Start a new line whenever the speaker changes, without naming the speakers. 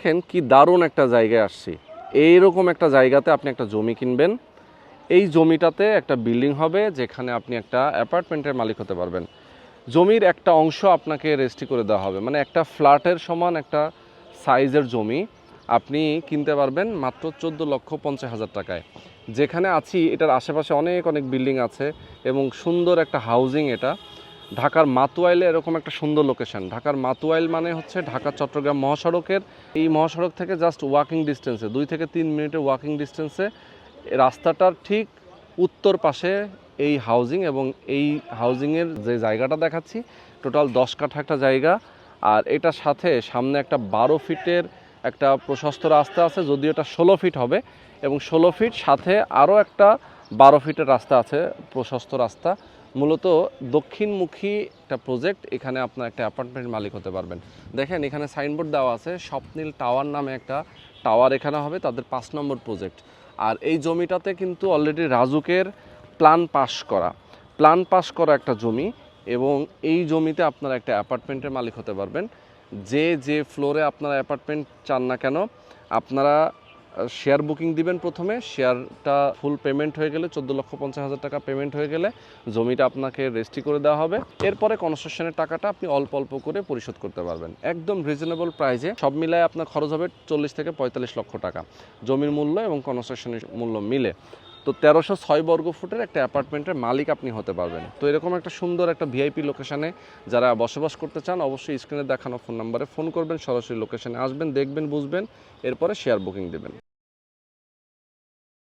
দেখেন কি দারুণ একটা জায়গায় আসছি। এইরকম একটা জায়গাতে আপনি একটা জমি কিনবেন। এই জমিটাতে একটা বিল্ডিং হবে যেখানে আপনি একটা অ্যাপার্টমেন্টের মালিক হতে পারবেন। জমির একটা অংশ আপনাকে রেজিস্ট্রি করে দেওয়া হবে। মানে একটা ফ্ল্যাটের সমান একটা সাইজের জমি আপনি কিনতে পারবেন মাত্র চোদ্দ লক্ষ পঞ্চাশ হাজার টাকায়। যেখানে আছি, এটার আশেপাশে অনেক অনেক বিল্ডিং আছে এবং সুন্দর একটা হাউজিং এটা। ঢাকার মাতুয়াইলে এরকম একটা সুন্দর লোকেশন ঢাকার মাতুয়াইল মানে হচ্ছে ঢাকা, চট্টগ্রাম মহাসড়কের এই মহাসড়ক থেকে জাস্ট ওয়াকিং ডিস্টেন্সে দুই থেকে তিন মিনিটের ওয়াকিং ডিস্টেন্সে রাস্তাটার ঠিক উত্তর পাশে এই হাউজিং এবং এই হাউজিংয়ের যে জায়গাটা দেখাচ্ছি টোটাল দশ কাঠা একটা জায়গা। আর এটার সাথে সামনে একটা বারো ফিটের একটা প্রশস্ত রাস্তা আছে, যদিও এটা ষোলো ফিট হবে এবং ষোলো ফিট সাথে আরও একটা বারো ফিটের রাস্তা আছে, প্রশস্ত রাস্তা। মূলত দক্ষিণমুখী একটা প্রজেক্ট এখানে আপনার একটা অ্যাপার্টমেন্ট মালিক হতে পারবেন। দেখেন, এখানে সাইনবোর্ড দেওয়া আছে, স্বপ্নীল টাওয়ার নামে একটা টাওয়ার এখানে হবে, তাদের পাঁচ নম্বর প্রজেক্ট আর এই জমিটাতে কিন্তু অলরেডি রাজুকের প্ল্যান পাস করা। প্ল্যান পাস করা একটা জমি এবং এই জমিতে আপনারা একটা অ্যাপার্টমেন্টের মালিক হতে পারবেন। যে যে ফ্লোরে আপনারা অ্যাপার্টমেন্ট চান না কেন, আপনারা শেয়ার বুকিং দিবেন প্রথমে। শেয়ারটা ফুল পেমেন্ট হয়ে গেলে চোদ্দ লক্ষ পঞ্চাশ হাজার টাকা পেমেন্ট হয়ে গেলে জমিটা আপনাকে রেজিস্ট্রি করে দেওয়া হবে। এরপরে কনস্ট্রাকশনের টাকাটা আপনি অল্প অল্প করে পরিশোধ করতে পারবেন। একদম রিজনেবল প্রাইসে সব মিলায় আপনার খরচ হবে চল্লিশ থেকে পঁয়তাল্লিশ লক্ষ টাকা। জমির মূল্য এবং কনস্ট্রাকশনের মূল্য মিলে। তো তেরোশো ছয় বর্গ ফুটের একটা অ্যাপার্টমেন্টের মালিক আপনি হতে পারবেন। তো এরকম একটা সুন্দর একটা ভিআইপি লোকেশানে যারা বসবাস করতে চান, অবশ্যই স্ক্রিনে দেখানো ফোন নাম্বারে ফোন করবেন, সরাসরি লোকেশানে আসবেন, দেখবেন, বুঝবেন, এরপরে শেয়ার বুকিং দেবেন।